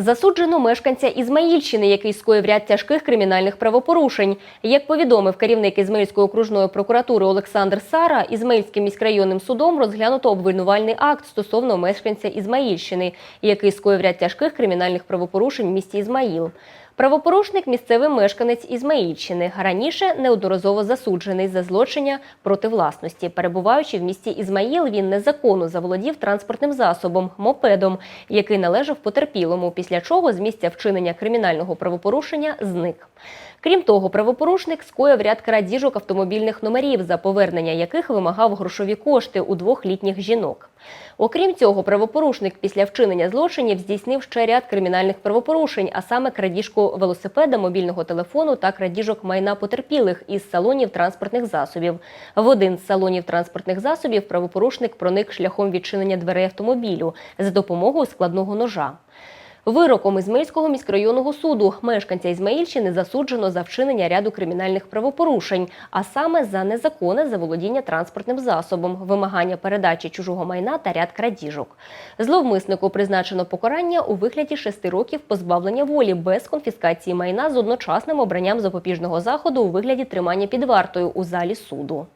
Засуджено мешканця Ізмаїльщини, який скоїв ряд тяжких кримінальних правопорушень. Як повідомив керівник Ізмаїльської окружної прокуратури Олександр Сара, Ізмаїльським міськрайонним судом розглянуто обвинувальний акт стосовно мешканця Ізмаїльщини, який скоїв ряд тяжких кримінальних правопорушень в місті Ізмаїл. Правопорушник місцевий мешканець Ізмаїльщини, раніше неодноразово засуджений за злочиння проти власності. Перебуваючи в місті Ізмаїл, він незаконно заволодів транспортним засобом мопедом, який належав потерпілому, після чого з місця вчинення кримінального правопорушення зник. Крім того, правопорушник скоїв ряд крадіжок автомобільних номерів, за повернення яких вимагав грошові кошти у двох літніх жінок. Окрім цього, правопорушник після вчинення злочинів здійснив ще ряд кримінальних правопорушень, а саме крадіжку велосипеда, мобільного телефону та крадіжок майна потерпілих із салонів транспортних засобів. В один з салонів транспортних засобів правопорушник проник шляхом відчинення дверей автомобілю за допомогою складного ножа. Вироком Ізмаїльського міськрайонного суду мешканця Ізмаїльщини засуджено за вчинення ряду кримінальних правопорушень, а саме за незаконне заволодіння транспортним засобом, вимагання передачі чужого майна та ряд крадіжок. Зловмиснику призначено покарання у вигляді шести років позбавлення волі без конфіскації майна з одночасним обранням запобіжного заходу у вигляді тримання під вартою у залі суду.